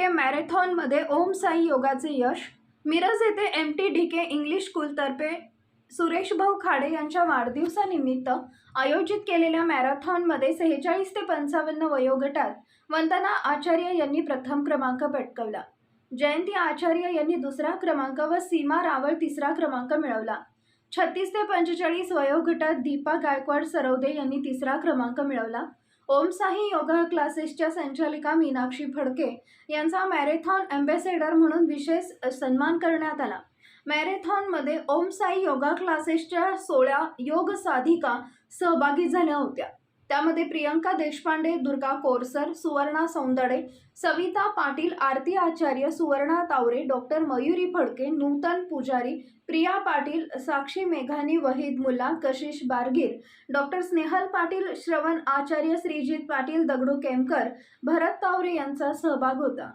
के मॅरेथॉनमध्ये ओम साई योगाचे यश मिरज येथे M T D K English स्कूलतर्फे Suresh Bhau Khade यांच्या वाढदिवसानिमित्त आयोजित केलेल्या मॅरेथॉनमध्ये सेहेचाळीस ते पंचावन्न वयोगटात वंदना आचार्य यांनी प्रथम क्रमांक पटकवला. जयंती आचार्य यांनी दुसरा क्रमांक व सीमा रावळ तिसरा क्रमांक मिळवला. छत्तीस ते पंचेचाळीस वयोगटात दीपा गायकवाड सरवदे यांनी तिसरा क्रमांक मिळवला. ओम साई योगा क्लासेसच्या संचालिका मीनाक्षी फडके यांचा मॅरेथॉन अँबॅसेडर म्हणून विशेष सन्मान करण्यात आला. मॅरेथॉनमध्ये ओम साई योगा क्लासेसच्या सोळा योग साधिका सहभागी झाल्या होत्या. त्यामध्ये प्रियंका देशपांडे दुर्गा कोरसर सुवर्णा सौंदडे सविता पाटील आरती आचार्य सुवर्णा तावरे डॉक्टर मयुरी फडके नूतन पुजारी प्रिया पाटील साक्षी मेघानी वहीद मुल्ला कशिश बारगीर डॉक्टर स्नेहल पाटील श्रवण आचार्य श्रीजित पाटील दगडू केमकर भरत तावरे यांचा सहभाग होता.